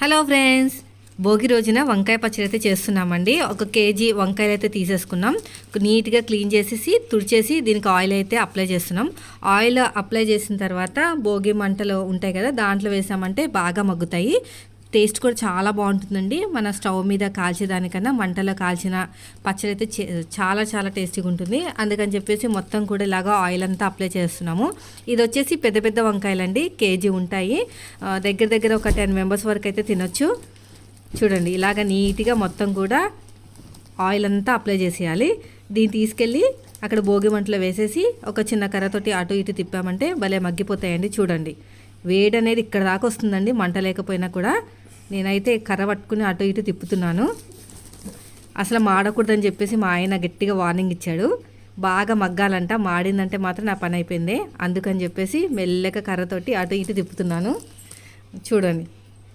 Hello friends Bhogi రోజున వంకాయ పచ్చడి అయితే చేస్తున్నామండి. ఒక కేజీ వంకాయలు అయితే తీసేసుకున్నాం. నీట్గా క్లీన్ చేసేసి తుడిచేసి దీనికి ఆయిల్ అయితే అప్లై చేస్తున్నాం. ఆయిల్ అప్లై చేసిన తర్వాత భోగి మంటలు ఉంటాయి కదా దాంట్లో వేసామంటే బాగా మగ్గుతాయి. టేస్ట్ కూడా చాలా బాగుంటుందండి. మన స్టవ్ మీద కాల్చేదానికన్నా మంటలో కాల్చిన పచ్చడి అయితే చే- చాలా చాలా టేస్టీగా ఉంటుంది. అందుకని చెప్పేసి మొత్తం కూడా ఇలాగా ఆయిల్ అంతా అప్లై చేస్తున్నాము. ఇది వచ్చేసి పెద్ద పెద్ద వంకాయలండి. కేజీ ఉంటాయి. దగ్గర దగ్గర ఒక టెన్ మెంబర్స్ వరకు అయితే తినొచ్చు. చూడండి ఇలాగ నీట్గా మొత్తం కూడా ఆయిల్ అంతా అప్లై చేసేయాలి. దీన్ని తీసుకెళ్ళి అక్కడ భోగి మంటలో వేసేసి ఒక చిన్న కర్రతోటి అటు ఇటు తిప్పామంటే భలే మగ్గిపోతాయండి. చూడండి వేడి అనేది ఇక్కడ దాకా వస్తుందండి. మంట లేకపోయినా కూడా నేనైతే కర్ర పట్టుకుని అటు ఇటు తిప్పుతున్నాను. అసలు మాడకూడదని చెప్పేసి మా ఆయన గట్టిగా వార్నింగ్ ఇచ్చాడు. బాగా మగ్గాలంట మాడిందంటే మాత్రం నా పని అయిపోయింది. అందుకని చెప్పేసి మెల్లగా కర్రతోటి అటు ఇటు తిప్పుతున్నాను. చూడండి.